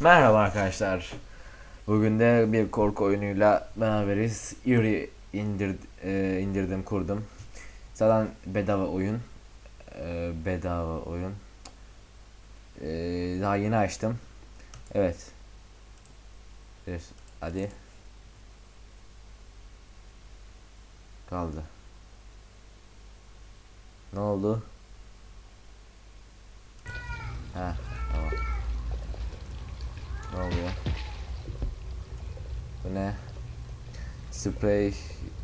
Merhaba arkadaşlar. Bugün de bir korku oyunuyla beraberiz. Eerie indir, e, indirdim, kurdum. Zaten bedava oyun. E, bedava oyun. E, daha yeni açtım. Evet. Hadi. Kaldı. Ne oldu? Ha, tamam. Ne oluyor? Bu ne? Sprey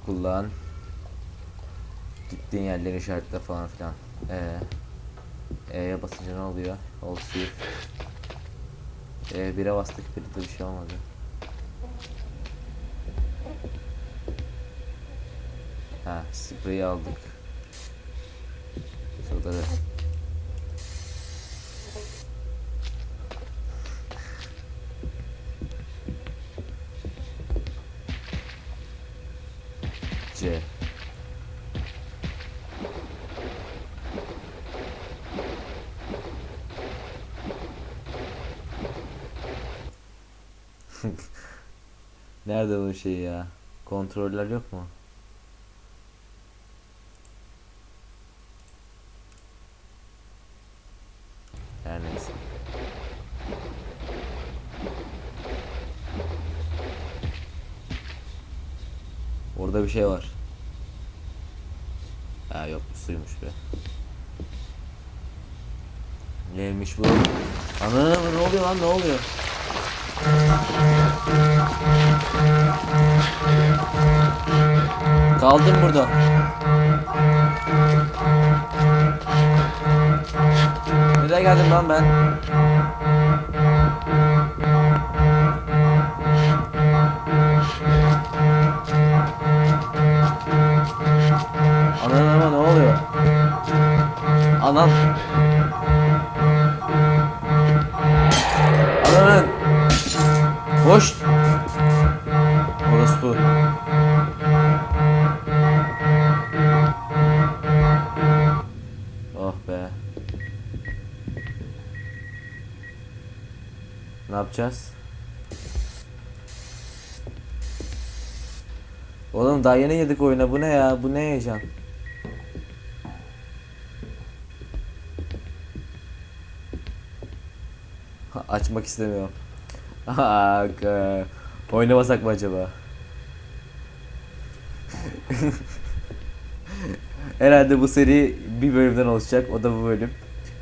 kullan. Gittiğin yerleri işaretle falan filan. Ee, E'ye basınca ne oluyor? Hold shift. E, bire bastık bir de bir şey olmadı. Ha, spreyi aldık. Şurada da. C. Nerede bu şey ya? Kontroller yok mu? Her. Orada bir şey var. Suymuş be. Neymiş bu? Ana ne oluyor lan ne oluyor? Kaldım burada. Nereye geldim lan ben? Ne yapacağız? Oğlum daha yeni girdik oyuna. Bu ne ya? Bu ne heyecan? Açmak istemiyorum. Oynamasak mı acaba? Herhalde bu seri bir bölümden oluşacak. O da bu bölüm.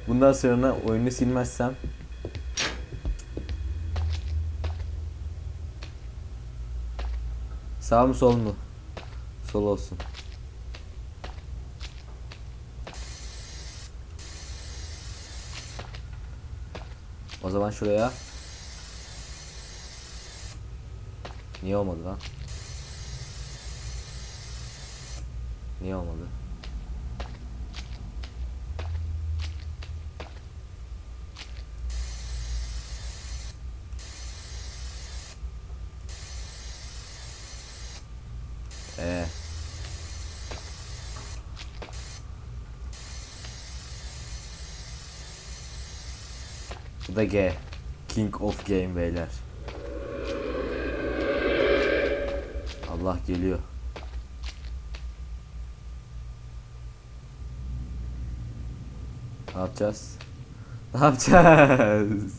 Bundan sonra oyunu silmezsem Sağ mı sol mu? Sol olsun. O zaman şuraya Niye olmadı lan? Niye olmadı? Ee. Bu da G. King of Game beyler. Allah geliyor. Ne yapacağız? Ne yapacağız?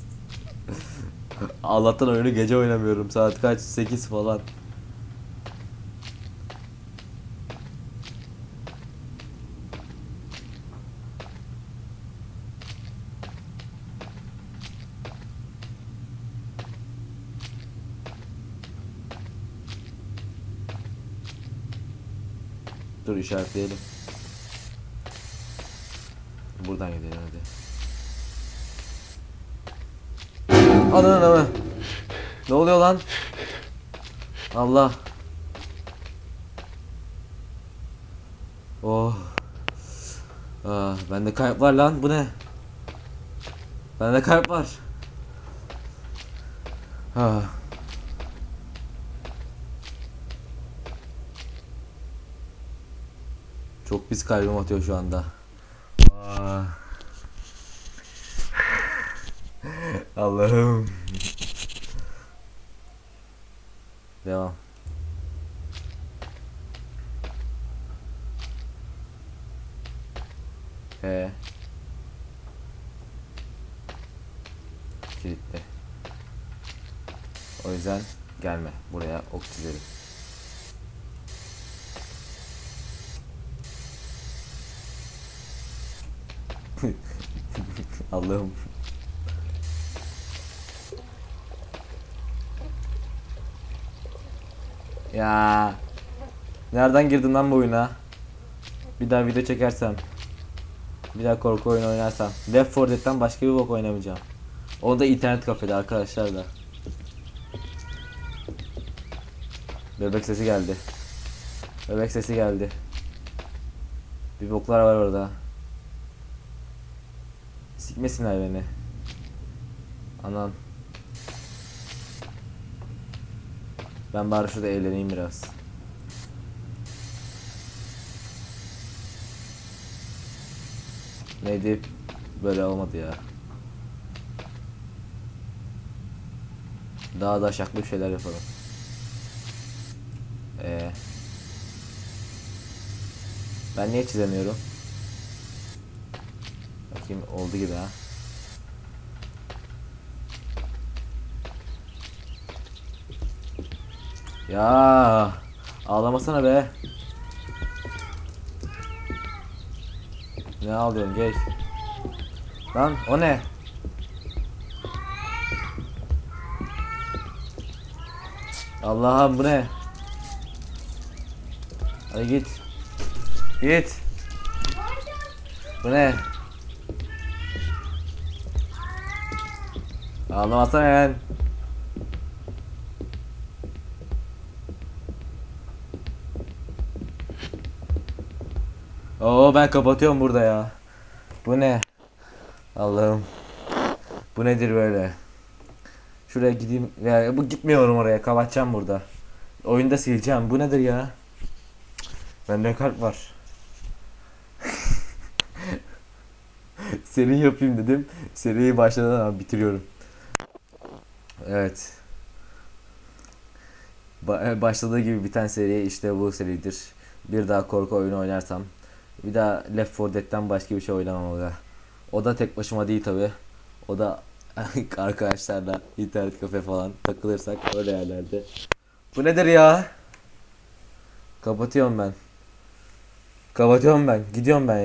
Allah'tan oyunu gece oynamıyorum. Saat kaç? 8 falan. Dur işaretleyelim. Buradan gidelim hadi. Ananı ananı. Ne oluyor lan? Allah. Oh. Ah, bende kalp var lan. Bu ne? Bende kalp var. Ah. Çok pis kalbim atıyor şu anda. Aa. Allah'ım. Devam. F. Kilitli. O yüzden gelme buraya ok. Allah'ım. Ya. Nereden girdin lan bu oyuna? Bir daha video çekersem. Bir daha korku oyunu oynarsam. Left 4 Dead'den başka bir bok oynamayacağım. O da internet kafede arkadaşlar da. Bebek sesi geldi. Bebek sesi geldi. Bir boklar var orada. Sikmesinler beni. Anam. Ben bari şurada eğleneyim biraz. Neydi? Böyle olmadı ya. Daha da şaklı bir şeyler yapalım. Ee, ben niye çizemiyorum? Bakayım oldu gibi ha. Ya ağlamasana be. Ne ağlıyorsun gel. Lan o ne? Allah'ım bu ne? Hadi git. Git. Bu ne? Ağlamasana hemen. Oo ben kapatıyorum burada ya. Bu ne? Allah'ım. Bu nedir böyle? Şuraya gideyim. Ya bu gitmiyorum oraya. Kapatacağım burada. Oyunda sileceğim. Bu nedir ya? Bende kalp var. Seri yapayım dedim. Seriyi başladan bitiriyorum. Evet. Ba- başladığı gibi biten seri işte bu seridir. Bir daha korku oyunu oynarsam bir daha Left 4 Dead'den başka bir şey oynamam aga. O da tek başıma değil tabi. O da arkadaşlarla internet kafe falan takılırsak öyle yerlerde. Bu nedir ya? Kapatıyorum ben. Kapatıyorum ben. Gidiyorum ben.